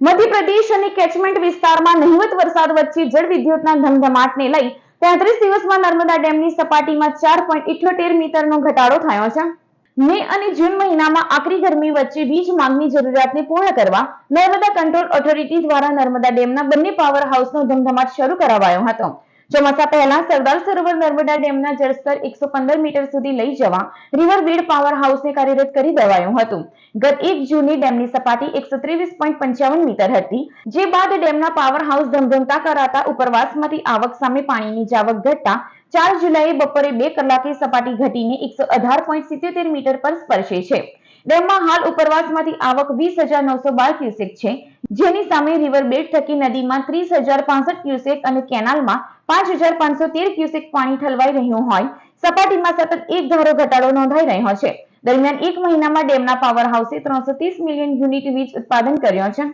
મધ્યપ્રદેશ અને કેચમેન્ટ વિસ્તારમાં નહિવત વરસાદ વચ્ચે જળ વિદ્યુતના ધમધમાટને લઈ તેત્રીસ દિવસમાં નર્મદા ડેમની સપાટીમાં ચાર પોઈન્ટ મીટરનો ઘટાડો થયો છે. મે અને જૂન મહિનામાં આકરી ગરમી વચ્ચે વીજ માંગની જરૂરિયાતને પૂર્ણ કરવા નર્મદા કંટ્રોલ ઓથોરિટી દ્વારા નર્મદા ડેમના બંને પાવર હાઉસનો ધમધમાટ શરૂ કરાવાયો હતો. ચોમાસા પહેલા સરદાર સરોવર નર્મદા ડેમના જળસ્તર એકસો પંદર મીટર સુધી લઈ જવા રિવર બીડ પાવર હાઉસને કાર્યરત કરી દેવાયું હતું. ગત એક જૂનની ડેમની સપાટી એકસો મીટર હતી, જે બાદ ડેમના પાવર હાઉસ ધમધમતા કરાતા ઉપરવાસમાંથી આવક સામે પાણીની જાવક ઘટતા ચાર જુલાઈએ બપોરે બે કલાકે સપાટી ઘટીને એકસો અઢાર પોઈન્ટ સિત્યોતેર મીટર પર સ્પર્શે છે. ડેમમાં હાલ ઉપરવાસમાંથી આવક વીસ હજાર નવસો બાર ક્યુસેક છે જેની સામે રિવર બેડ થકી નદીમાં ત્રીસ હજાર પાસઠ ક્યુસેક અને કેનાલમાં પાંચ હજાર પાંચસો તેર ક્યુસેક પાણી ઠલવાઈ રહ્યું હોય. સપાટીમાં સતત એક ધારો ઘટાડો નોંધાઈ રહ્યો છે. દરમિયાન એક મહિનામાં ડેમના પાવર હાઉસે ત્રણસો ત્રીસ મિલિયન યુનિટ વીજ ઉત્પાદન કર્યો છે.